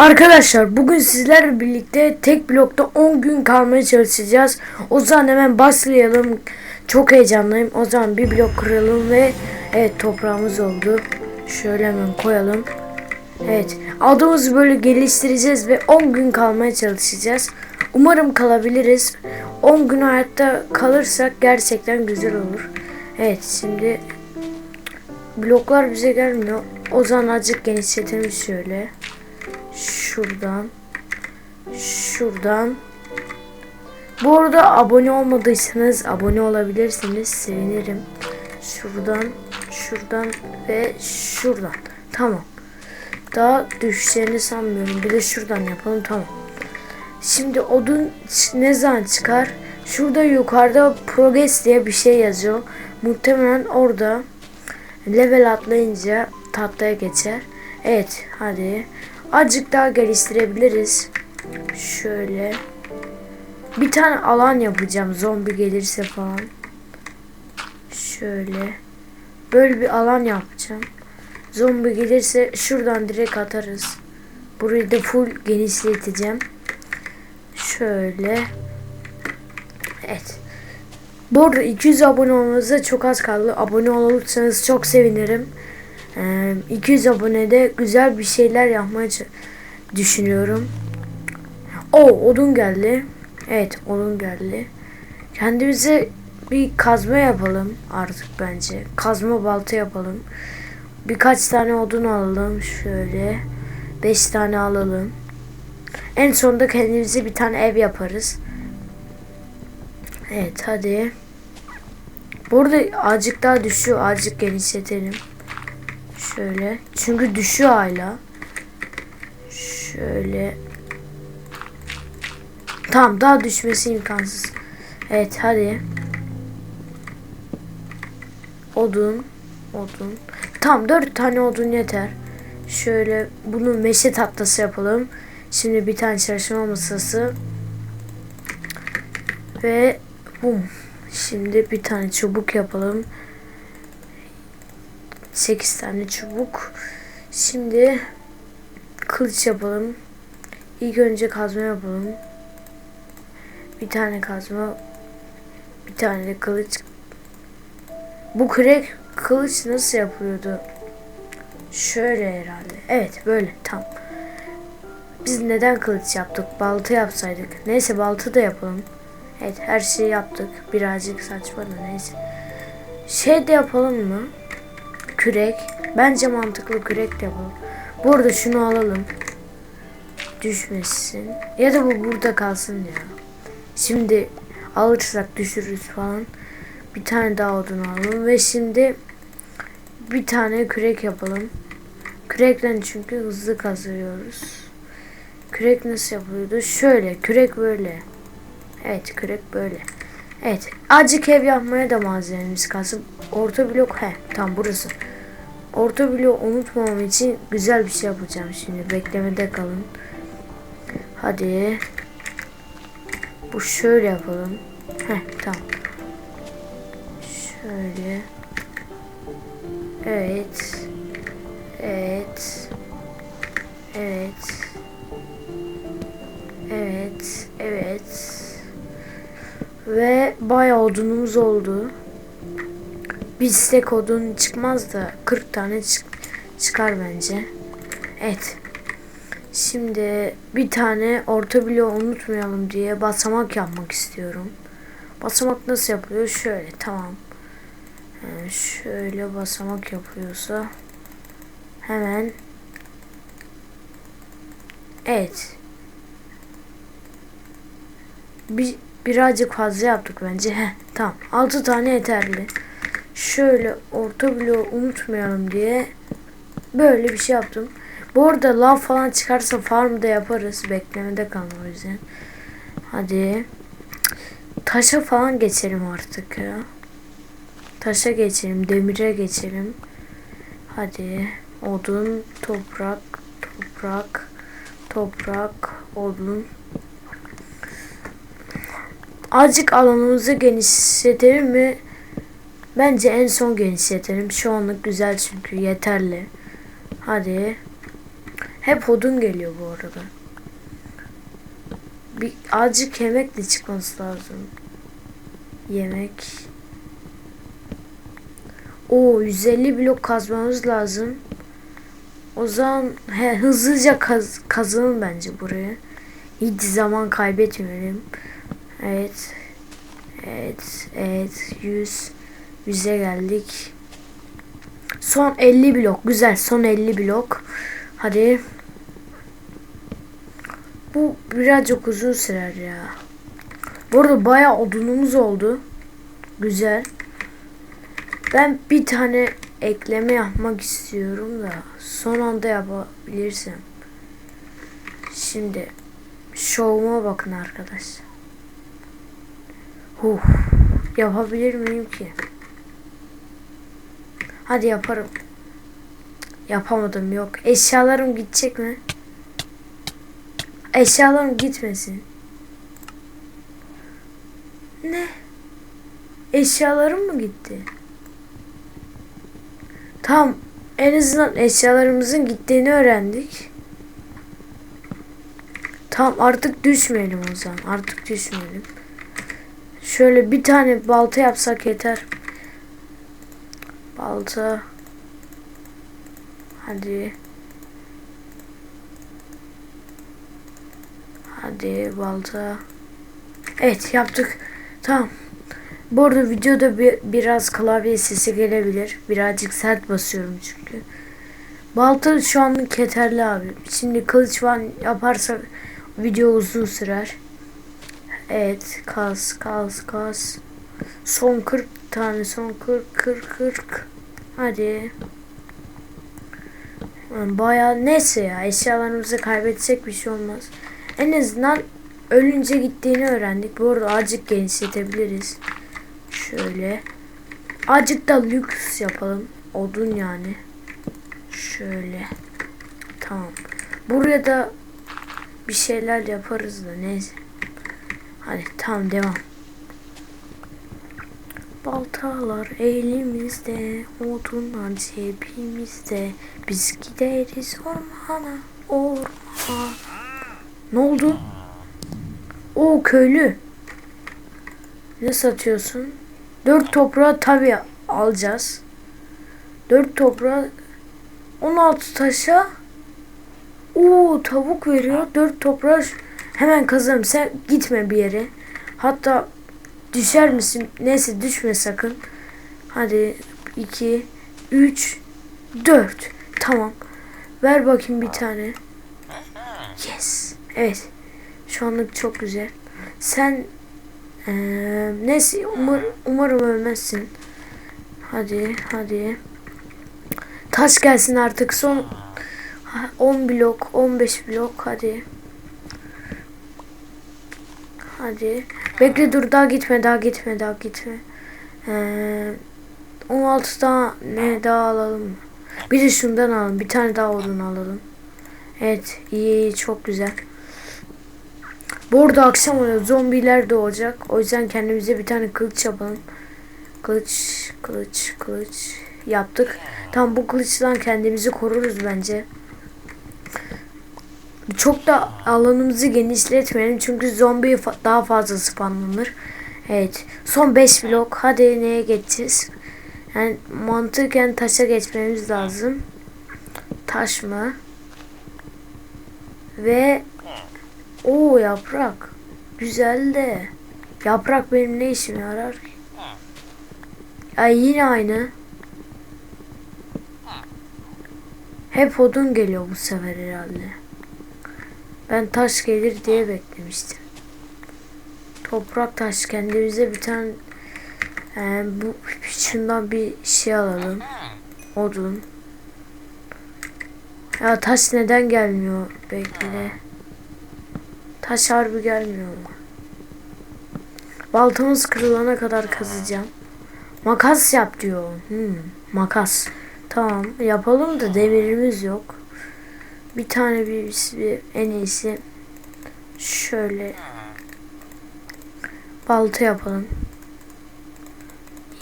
Arkadaşlar bugün sizlerle birlikte tek blokta 10 gün kalmaya çalışacağız. O zaman hemen başlayalım. Çok heyecanlıyım. O zaman bir blok kıralım ve evet toprağımız oldu. Şöyle hemen koyalım. Evet adımızı böyle geliştireceğiz ve 10 gün kalmaya çalışacağız. Umarım kalabiliriz. 10 gün hayatta kalırsak gerçekten güzel olur. Evet şimdi bloklar bize gelmiyor. O zaman azıcık genişletelim şöyle. Şuradan. Şuradan. Bu arada abone olmadıysanız abone olabilirsiniz. Sevinirim. Şuradan. Şuradan ve şuradan. Tamam. Daha düşeceğini sanmıyorum. Bir de şuradan yapalım. Tamam. Şimdi odun ne zaman çıkar? Şurada yukarıda progress diye bir şey yazıyor. Muhtemelen orada level atlayınca tahtaya geçer. Evet hadi. Azıcık daha geliştirebiliriz. Şöyle. Bir tane alan yapacağım zombi gelirse falan. Şöyle. Böyle bir alan yapacağım. Zombi gelirse şuradan direkt atarız. Burayı da full genişleteceğim. Şöyle. Evet. Bu arada 200 abone olmanıza çok az kaldı. Abone olursanız çok sevinirim. Ee, 200 abonede güzel bir şeyler yapmaya ç- düşünüyorum. O odun geldi. Evet odun geldi. Kendimize bir kazma yapalım artık bence. Kazma balta yapalım. Birkaç tane odun alalım şöyle. 5 tane alalım. En sonunda kendimize bir tane ev yaparız. Evet hadi. Burada azıcık daha düşüyor. Azıcık genişletelim. Şöyle. Çünkü düşüyor hala. Şöyle. Tamam daha düşmesi imkansız. Evet hadi. Odun. Odun. Tamam dört tane odun yeter. Şöyle bunu meşe tahtası yapalım. Şimdi bir tane çalışma masası. Ve bum. Şimdi bir tane çubuk yapalım. 8 tane çubuk. Şimdi kılıç yapalım. İlk önce kazma yapalım. Bir tane kazma. Bir tane de kılıç. Bu kürek kılıç nasıl yapılıyordu? Şöyle herhalde. Evet böyle tam. Biz neden kılıç yaptık? Balta yapsaydık. Neyse balta da yapalım. Evet her şeyi yaptık. Birazcık saçma da neyse. Şey de yapalım mı? Kürek. Bence mantıklı kürek de. Bu arada şunu alalım. Düşmesin. Ya da bu burada kalsın ya. Şimdi alırsak düşürürüz falan. Bir tane daha odun alalım ve şimdi bir tane kürek yapalım. Kürekle çünkü hızlı kazıyoruz. Kürek nasıl yapılıyordu? Şöyle. Kürek böyle. Evet kürek böyle. Evet. Azıcık ev yapmaya da malzememiz kalsın. Orta blok he. Tam burası. Orta bloğu unutmamam için güzel bir şey yapacağım şimdi. Beklemede kalın. Hadi. Bu şöyle yapalım. Heh tamam. Şöyle. Evet. Evet. Evet. Evet. Evet. Ve bayağı odunumuz oldu. Bir stek odun çıkmaz da 40 tane çık çıkar bence. Evet. Şimdi bir tane orta bloğu unutmayalım diye basamak yapmak istiyorum. Basamak nasıl yapılıyor? Şöyle tamam. Yani şöyle basamak yapıyorsa hemen Evet. Bir, birazcık fazla yaptık bence. Heh, tamam. 6 tane yeterli. Şöyle orta bloğu unutmayalım diye böyle bir şey yaptım. Bu arada lav falan çıkarsa farm da yaparız. Beklemede kalma o yüzden. Hadi. Taşa falan geçelim artık ya. Taşa geçelim. Demire geçelim. Hadi. Odun, toprak, toprak, toprak, odun. Azıcık alanımızı genişletelim mi? Bence en son genişletelim. Şu anlık güzel çünkü yeterli. Hadi. Hep odun geliyor bu arada. Bir azıcık yemek de çıkması lazım. Yemek. O 150 blok kazmamız lazım. O zaman he, hızlıca kaz, kazalım bence burayı. Hiç zaman kaybetmeyelim. Evet. Evet. Evet. 100. 100'e geldik. Son 50 blok. Güzel. Son 50 blok. Hadi. Bu birazcık uzun sürer ya. Bu arada bayağı odunumuz oldu. Güzel. Ben bir tane ekleme yapmak istiyorum da son anda yapabilirsem. Şimdi şovuma bakın arkadaşlar. Huh, yapabilir miyim ki? Hadi yaparım. Yapamadım yok. Eşyalarım gidecek mi? Eşyalarım gitmesin. Ne? Eşyalarım mı gitti? Tamam. En azından eşyalarımızın gittiğini öğrendik. Tamam artık düşmeyelim o zaman. Artık düşmeyelim. Şöyle bir tane balta yapsak yeter. Balta. Hadi. Hadi balta. Evet yaptık. Tamam. Bu arada videoda bir, biraz klavye sesi gelebilir. Birazcık sert basıyorum çünkü. Balta şu anlık yeterli abi. Şimdi kılıç falan yaparsak video uzun sürer. Evet kas kas kas. Son 40 tane son 40 40 40. Hadi. Yani Bayağı neyse ya eşyalarımızı kaybedecek bir şey olmaz. En azından ölünce gittiğini öğrendik. Bu arada azıcık genişletebiliriz. Şöyle. Azıcık da lüks yapalım. Odun yani. Şöyle. Tamam. Buraya da bir şeyler yaparız da neyse. Hadi tamam devam. Baltalar elimizde, odunlar cebimizde. Biz gideriz ormana, ormana. Ne oldu? O köylü. Ne satıyorsun? Dört toprağı tabi alacağız. Dört toprağı 16 taşa Oo tavuk veriyor. Dört toprağı hemen kazarım. Sen gitme bir yere. Hatta düşer misin? Neyse düşme sakın. Hadi 2 3 4 Tamam. Ver bakayım bir tane. Yes. Evet. Şu anlık çok güzel. Sen eee neyse umar, umarım ölmezsin. Hadi hadi. Taş gelsin artık son Ha, 10 blok 15 blok hadi. Hadi. Bekle dur daha gitme daha gitme daha gitme. Ee, 16 daha ne daha alalım. Bir de şundan alalım. Bir tane daha odun alalım. Evet iyi iyi çok güzel. Bu akşam oluyor. Zombiler doğacak. O yüzden kendimize bir tane kılıç yapalım. Kılıç, kılıç, kılıç yaptık. Tam bu kılıçtan kendimizi koruruz bence. Çok da alanımızı genişletmeyelim çünkü zombi fa- daha fazla spawnlanır. Evet. Son 5 blok. Hadi neye geçeceğiz? Yani mantıken taşa geçmemiz lazım. Taş mı? Ve o yaprak. Güzel de. Yaprak benim ne işime yarar ki? Ay yine aynı. Hep odun geliyor bu sefer herhalde. Ben taş gelir diye beklemiştim. Toprak taş kendimize bir tane e, bu şundan bir şey alalım. Odun. Ya taş neden gelmiyor? Bekle. Taş harbi gelmiyor mu? Baltamız kırılana kadar kazacağım. Makas yap diyor. Hmm, makas. Tamam yapalım da demirimiz yok. Bir tane bir, bir en iyisi şöyle balta yapalım.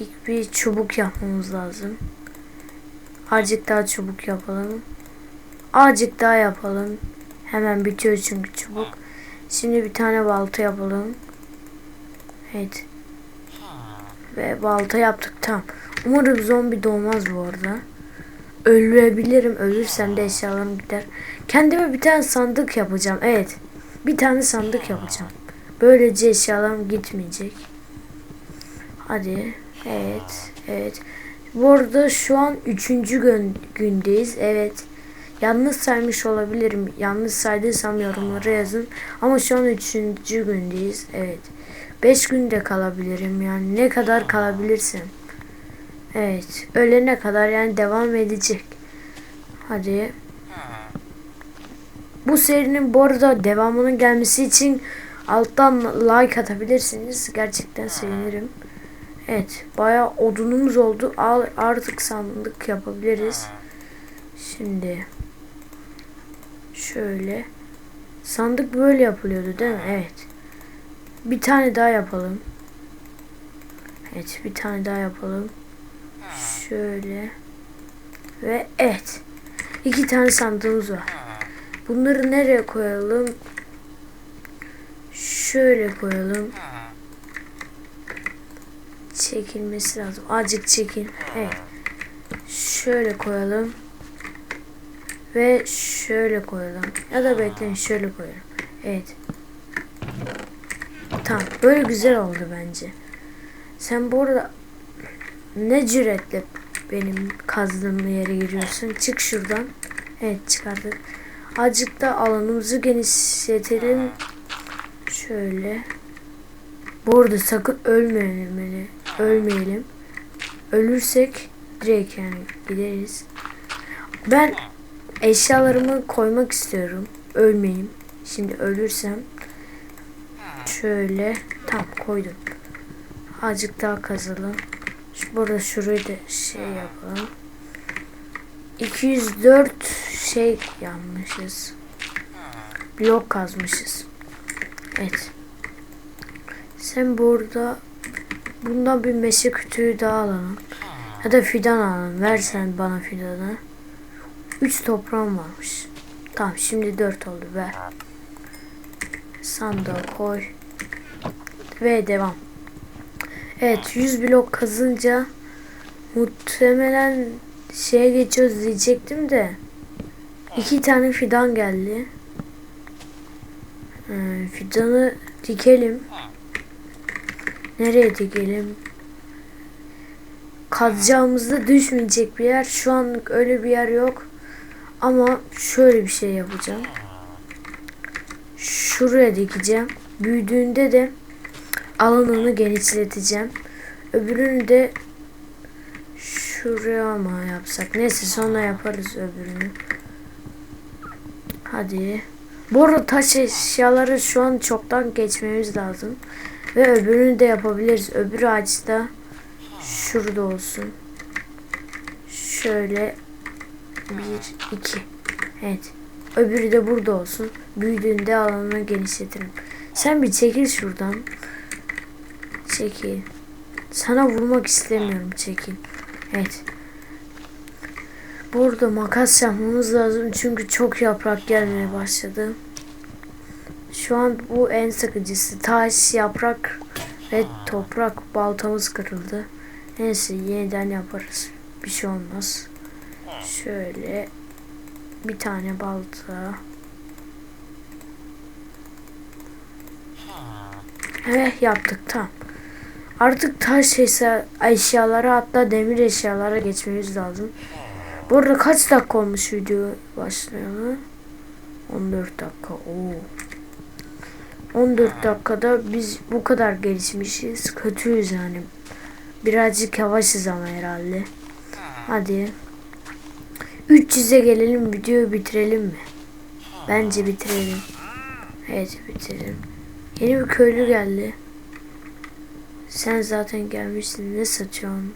İlk bir çubuk yapmamız lazım. Azıcık daha çubuk yapalım. Azıcık daha yapalım. Hemen bitiyor çünkü çubuk. Şimdi bir tane balta yapalım. Evet. Ve balta yaptık tam. Umarım zombi doğmaz bu arada. Ölebilirim. Ölürsem de eşyalarım gider. Kendime bir tane sandık yapacağım. Evet. Bir tane sandık yapacağım. Böylece eşyalarım gitmeyecek. Hadi. Evet. Evet. Bu arada şu an üçüncü gün, gündeyiz. Evet. Yanlış saymış olabilirim. Yanlış saydıysam yorumlara yazın. Ama şu an üçüncü gündeyiz. Evet. Beş günde kalabilirim. Yani ne kadar kalabilirsem. Evet. Ölene kadar yani devam edecek. Hadi. Bu serinin bu arada devamının gelmesi için alttan like atabilirsiniz. Gerçekten sevinirim. Evet. Bayağı odunumuz oldu. Artık sandık yapabiliriz. Şimdi şöyle sandık böyle yapılıyordu değil mi? Evet. Bir tane daha yapalım. Evet, bir tane daha yapalım. Şöyle ve evet. iki tane sandığımız var. Bunları nereye koyalım? Şöyle koyalım. Çekilmesi lazım. Azıcık çekil. Evet. Şöyle koyalım. Ve şöyle koyalım. Ya da bekleyin şöyle koyalım. Evet. Tamam. Böyle güzel oldu bence. Sen bu arada ne cüretle benim kazdığım yere giriyorsun. Çık şuradan. Evet çıkardık. Azıcık da alanımızı genişletelim. Şöyle. Bu arada sakın ölmeyelim. Yani. Ölmeyelim. Ölürsek direkt yani gideriz. Ben eşyalarımı koymak istiyorum. Ölmeyeyim. Şimdi ölürsem şöyle tam koydum. Azıcık daha kazalım. Burada şurayı da şey yapalım. 204 şey yanmışız. Blok kazmışız. Evet. Sen burada bundan bir meşe kütüğü daha alalım. Ya da fidan alalım. Versen bana fidanı. 3 toprağım varmış. Tamam şimdi 4 oldu ver. Sandığa koy. Ve devam. Evet 100 blok kazınca muhtemelen şeye geçiyoruz diyecektim de iki tane fidan geldi. Ee, fidanı dikelim. Nereye dikelim? Kazacağımızda düşmeyecek bir yer. Şu an öyle bir yer yok. Ama şöyle bir şey yapacağım. Şuraya dikeceğim. Büyüdüğünde de alanını genişleteceğim. Öbürünü de şuraya mı yapsak? Neyse sonra yaparız öbürünü. Hadi. Bu arada taş eşyaları şu an çoktan geçmemiz lazım. Ve öbürünü de yapabiliriz. Öbür ağaçta şurada olsun. Şöyle bir, iki. Evet. Öbürü de burada olsun. Büyüdüğünde alanını genişletirim. Sen bir çekil şuradan. Çekil. Sana vurmak istemiyorum çekil. Evet. Burada makas yapmamız lazım çünkü çok yaprak gelmeye başladı. Şu an bu en sıkıcısı. Taş, yaprak ve toprak baltamız kırıldı. Neyse yeniden yaparız. Bir şey olmaz. Şöyle bir tane balta. Evet yaptık tam. Artık taş eşya, eşyalara hatta demir eşyalara geçmemiz lazım. Bu arada kaç dakika olmuş video başlayalı? 14 dakika. Oo. 14 dakikada biz bu kadar gelişmişiz. Kötüyüz yani. Birazcık yavaşız ama herhalde. Hadi. 300'e gelelim videoyu bitirelim mi? Bence bitirelim. Evet bitirelim. Yeni bir köylü geldi. Sen zaten gelmişsin. Ne satıyorsun?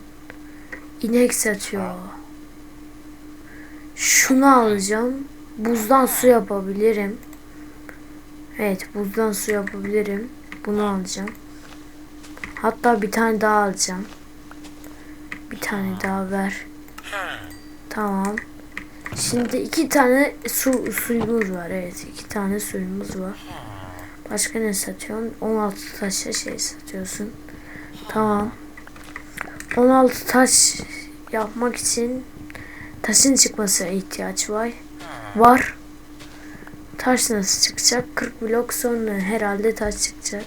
İnek satıyor. Şunu alacağım. Buzdan su yapabilirim. Evet buzdan su yapabilirim. Bunu alacağım. Hatta bir tane daha alacağım. Bir tane daha ver. Tamam. Şimdi iki tane su suyumuz var. Evet iki tane suyumuz var. Başka ne satıyorsun? 16 taşa şey satıyorsun. Tamam. 16 taş yapmak için taşın çıkmasına ihtiyaç var. Var. Taş nasıl çıkacak? 40 blok sonra herhalde taş çıkacak.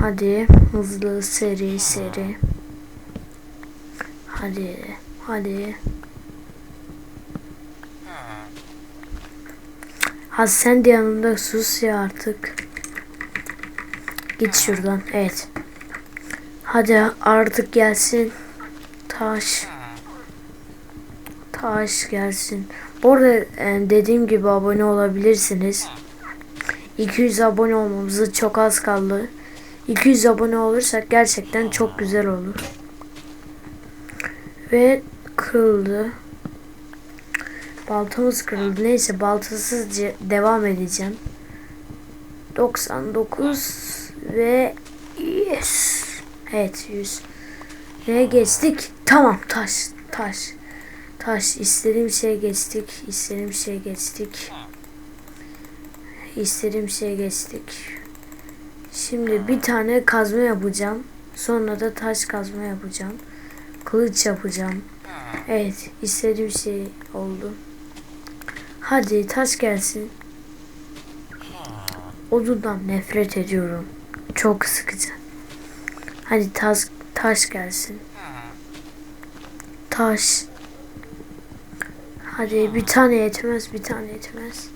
Hadi hızlı seri seri. Hadi hadi. Ha sen de yanımda sus ya artık. Git şuradan. Evet. Hadi artık gelsin. Taş. Taş gelsin. Bu arada e, dediğim gibi abone olabilirsiniz. 200 abone olmamıza çok az kaldı. 200 abone olursak gerçekten çok güzel olur. Ve kırıldı. Baltamız kırıldı. Neyse baltasız devam edeceğim. 99 ve 100. Evet 100. Neye geçtik? Tamam taş taş. Taş istediğim şeye geçtik. İstediğim şeye geçtik. İstediğim şeye geçtik. Şimdi bir tane kazma yapacağım. Sonra da taş kazma yapacağım. Kılıç yapacağım. Evet istediğim şey oldu. Hadi taş gelsin. Odundan nefret ediyorum. Çok sıkıcı. Hadi taş, taş gelsin. Taş. Hadi bir tane yetmez, bir tane yetmez.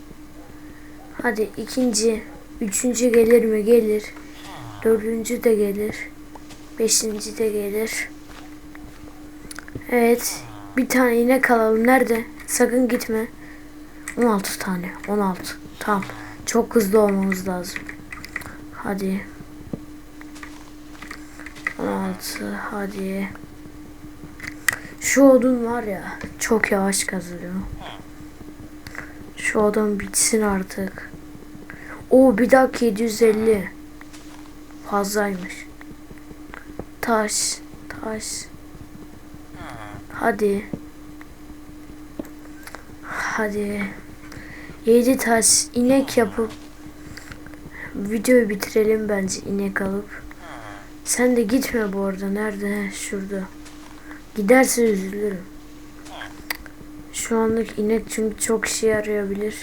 Hadi ikinci, üçüncü gelir mi? Gelir. Dördüncü de gelir. Beşinci de gelir. Evet. Bir tane yine kalalım. Nerede? Sakın gitme. 16 tane. 16. Tamam. Çok hızlı olmamız lazım. Hadi. 16. Hadi. Şu odun var ya. Çok yavaş kazılıyor. Şu odun bitsin artık. O bir dakika 750. Fazlaymış. Taş. Taş. Hadi. Hadi. Yedi taş inek yapıp videoyu bitirelim bence inek alıp. Sen de gitme bu arada. Nerede? Şurada. Giderse üzülürüm. Şu anlık inek çünkü çok işe yarayabilir.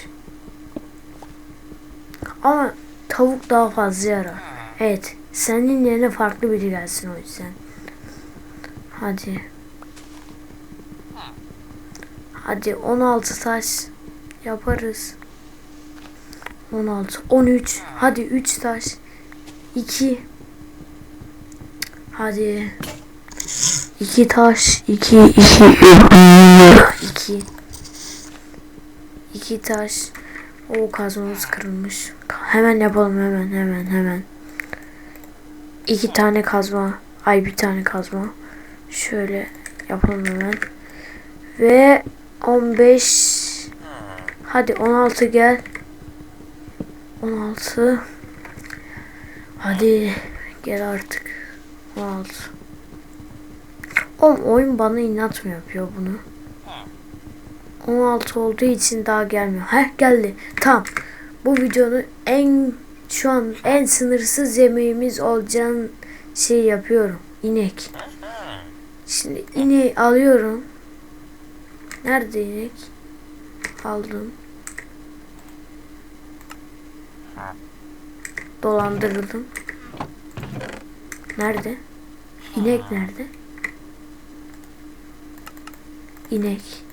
Ama tavuk daha fazla yarar. Evet. Senin yerine farklı biri gelsin o yüzden. Hadi. Hadi 16 taş yaparız. 16, 13. Hadi 3 taş. 2. Hadi. 2 taş. 2 2 2. 2 taş. O kazmamız kırılmış. Hemen yapalım hemen hemen hemen. 2 tane kazma. Ay bir tane kazma. Şöyle yapalım hemen. Ve 15 Hadi 16 gel. 16 Hadi gel artık. 16 Oğlum oyun bana inat mı yapıyor bunu? 16 olduğu için daha gelmiyor. Heh geldi. Tamam. Bu videonun en şu an en sınırsız yemeğimiz olacağın şey yapıyorum. İnek. Şimdi ineği alıyorum. Nerede inek? Aldım. Dolandırıldım. Nerede? İnek nerede? İnek.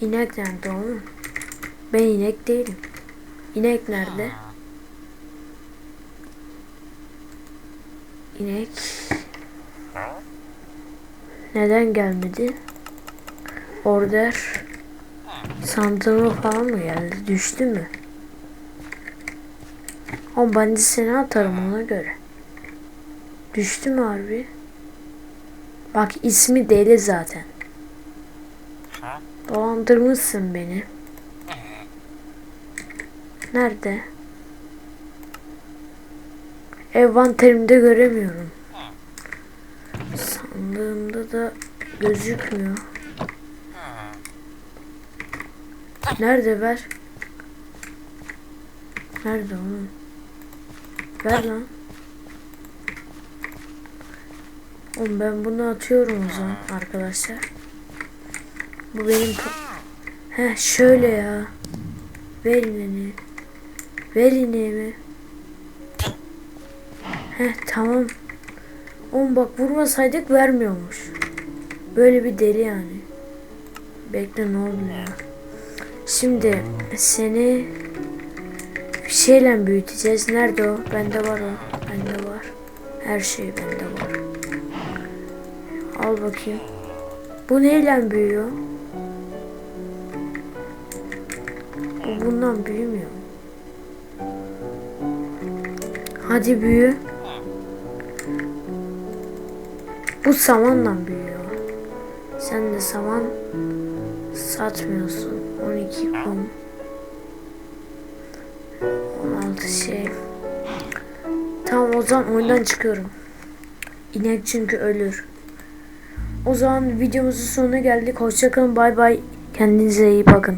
İnek nerede oğlum? Ben inek değilim. İnek nerede? İnek. Neden gelmedi? Order. Sandığıma falan mı geldi? Düştü mü? Ama ben de seni atarım ona göre. Düştü mü harbi? Bak ismi deli zaten. Dolandırmışsın beni. Nerede? Envanterimde göremiyorum. Sandığımda da gözükmüyor. Nerede ver? Nerede oğlum? Ver lan. Oğlum ben bunu atıyorum o zaman arkadaşlar. Bu benim... He şöyle ya. Ver ineği. Ver ineğimi. He tamam. Oğlum bak vurmasaydık vermiyormuş. Böyle bir deli yani. Bekle ne oldu ya. Şimdi seni bir şeyle büyüteceğiz. Nerede o? Bende var o. Bende var. Her şey bende var. Al bakayım. Bu neyle büyüyor? Bu bundan büyümüyor. Hadi büyü. Bu samanla büyüyor. Sen de saman satmıyorsun. 12 kum. 16 şey. Tamam o zaman oyundan çıkıyorum. İnek çünkü ölür. O zaman videomuzun sonuna geldik. Hoşçakalın. Bay bay. Kendinize iyi bakın.